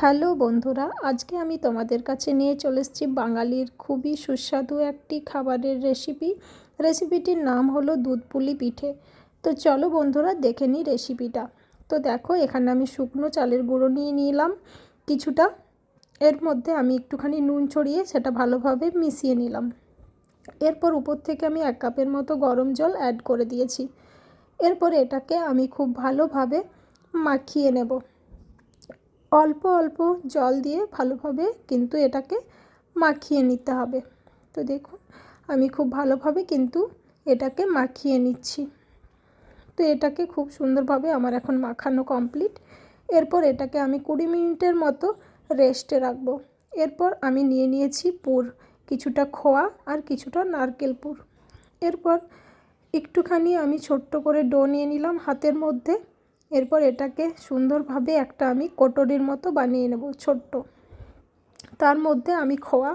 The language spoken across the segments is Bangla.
হ্যালো বন্ধুরা, আজকে আমি তোমাদের কাছে নিয়ে চলে এসেছি বাঙালির খুবই সুস্বাদু একটি খাবারের রেসিপি রেসিপিটির নাম হলো দুধ পুলি পিঠে। তো চলো বন্ধুরা, দেখে নিই রেসিপিটা তো দেখো, এখানে আমি শুকনো চালের গুঁড়ো নিয়ে নিলাম। কিছুটা, এর মধ্যে আমি একটুখানি নুন ছড়িয়ে সেটা ভালোভাবে মিশিয়ে নিলাম। এরপর উপর থেকে আমি এক কাপের মতো গরম জল অ্যাড করে দিয়েছি। এরপর এটাকে আমি খুব ভালোভাবে মাখিয়ে নেব। অল্প অল্প জল দিয়ে ভালোভাবে কিন্তু এটাকে মাখিয়ে নিতে হবে। তো দেখুন, আমি খুব ভালোভাবে কিন্তু এটাকে মাখিয়ে নিচ্ছি। তো এটাকে খুব সুন্দরভাবে আমার এখন মাখানো কমপ্লিট। এরপর এটাকে আমি কুড়ি মিনিটের মতো রেস্টে রাখব। এরপর আমি নিয়ে নিয়েছি পুর, কিছুটা খোয়া আর কিছুটা নারকেল পুর। এরপর একটুখানি আমি ছোট্ট করে ডো নিয়ে নিলাম হাতের মধ্যে। এরপর এটাকে সুন্দরভাবে একটা আমি কোটরির মতো বানিয়ে নেব, ছোট্ট। তার মধ্যে আমি খোয়া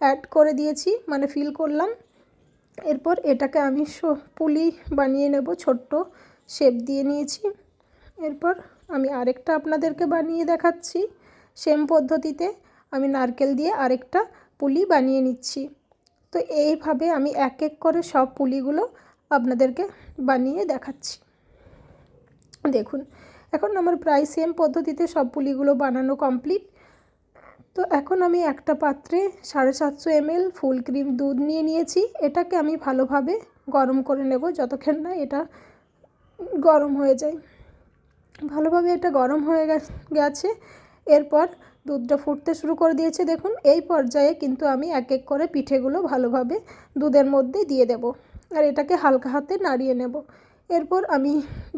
অ্যাড করে দিয়েছি মানে ফিল করলাম। এরপর এটাকে আমি পুলি বানিয়ে নেব, ছোট্ট শেপ দিয়ে নিয়েছি। এরপর আমি আরেকটা আপনাদেরকে বানিয়ে দেখাচ্ছি। সেম পদ্ধতিতে আমি নারকেল দিয়ে আরেকটা পুলি বানিয়ে নিচ্ছি। তো এইভাবে আমি এক এক করে সব পুলিগুলো আপনাদেরকে বানিয়ে দেখাচ্ছি। দেখুন, এখন আমার প্রায় সেম পদ্ধতিতে সব পুলিগুলো বানানো কমপ্লিট তো এখন আমি একটা পাত্রে সাড়ে সাতশো এমএল ফুল ক্রিম দুধ নিয়ে নিয়েছি। এটাকে আমি ভালোভাবে গরম করে নেব যতক্ষণ না এটা গরম হয়ে যায়। ভালোভাবে এটা গরম হয়ে গেছে। এরপর দুধটা ফুটতে শুরু করে দিয়েছে। দেখুন, এই পর্যায়ে কিন্তু আমি এক এক করে পিঠেগুলো ভালোভাবে দুধের মধ্যে দিয়ে দেব। আর এটাকে হালকা হাতে নাড়িয়ে নেব। এরপর আমি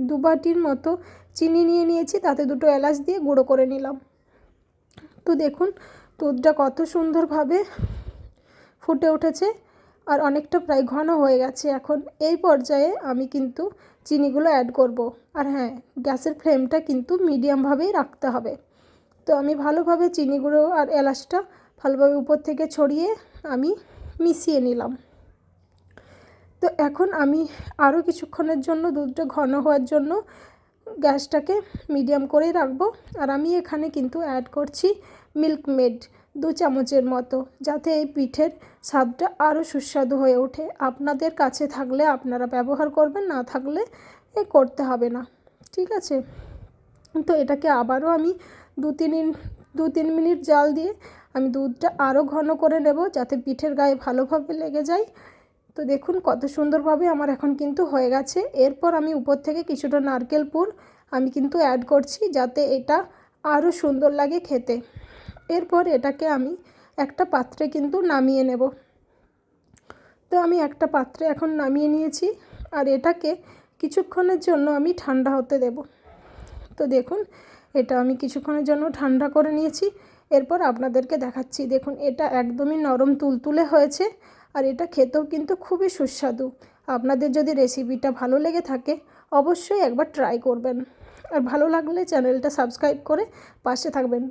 দু বাটির মতো চিনি নিয়ে নিয়েছি, তাতে দুটো এলাচ দিয়ে গুঁড়ো করে নিলাম। তো দেখুন, দুধটা কত সুন্দরভাবে ফুটে উঠেছে আর অনেকটা প্রায় ঘন হয়ে গেছে। এখন এই পর্যায়ে আমি কিন্তু চিনিগুলো অ্যাড করব। আর হ্যাঁ গ্যাসের ফ্লেমটা কিন্তু মিডিয়ামভাবেই রাখতে হবে। তো আমি ভালোভাবে চিনিগুলো আর এলাচটা ভালোভাবে উপর থেকে ছড়িয়ে আমি মিশিয়ে নিলাম। তো এখন আমি আরও কিছুক্ষণের জন্য দুধটা ঘন হওয়ার জন্য গ্যাসটাকে মিডিয়াম করেই রাখব। আর আমি এখানে কিন্তু অ্যাড করছি মিল্ক মেড দু চামচের মতো, যাতে এই পিঠের স্বাদটা আরও সুস্বাদু হয়ে ওঠে। আপনাদের কাছে থাকলে আপনারা ব্যবহার করবেন, না থাকলে এ করতে হবে না। ঠিক আছে? তো এটাকে আবারও আমি দু তিন দু তিন মিনিট জাল দিয়ে আমি দুধটা আরও ঘন করে নেব, যাতে পিঠের গায়ে ভালোভাবে লেগে যায়। তো দেখুন কত সুন্দরভাবে আমার এখন কিন্তু হয়ে গেছে। এরপর আমি উপর থেকে কিছুটা নারকেল পুর আমি কিন্তু অ্যাড করছি যাতে এটা আরও সুন্দর লাগে খেতে। এরপর এটাকে আমি একটা পাত্রে কিন্তু নামিয়ে নেব। তো আমি একটা পাত্রে এখন নামিয়ে নিয়েছি আর এটাকে কিছুক্ষণের জন্য আমি ঠান্ডা হতে দেব। তো দেখুন এটা আমি কিছুক্ষণের জন্য ঠান্ডা করে নিয়েছি। এরপর আপনাদেরকে দেখাচ্ছি। দেখুন এটা একদমই নরম তুলতুলে হয়েছে আর এটা খেতেও কিন্তু খুবই সুস্বাদু। আপনাদের যদি রেসিপিটা ভালো লেগে থাকে, অবশ্যই একবার ট্রাই করবেন। আর ভালো লাগলে চ্যানেলটা সাবস্ক্রাইব করে পাশে থাকবেন।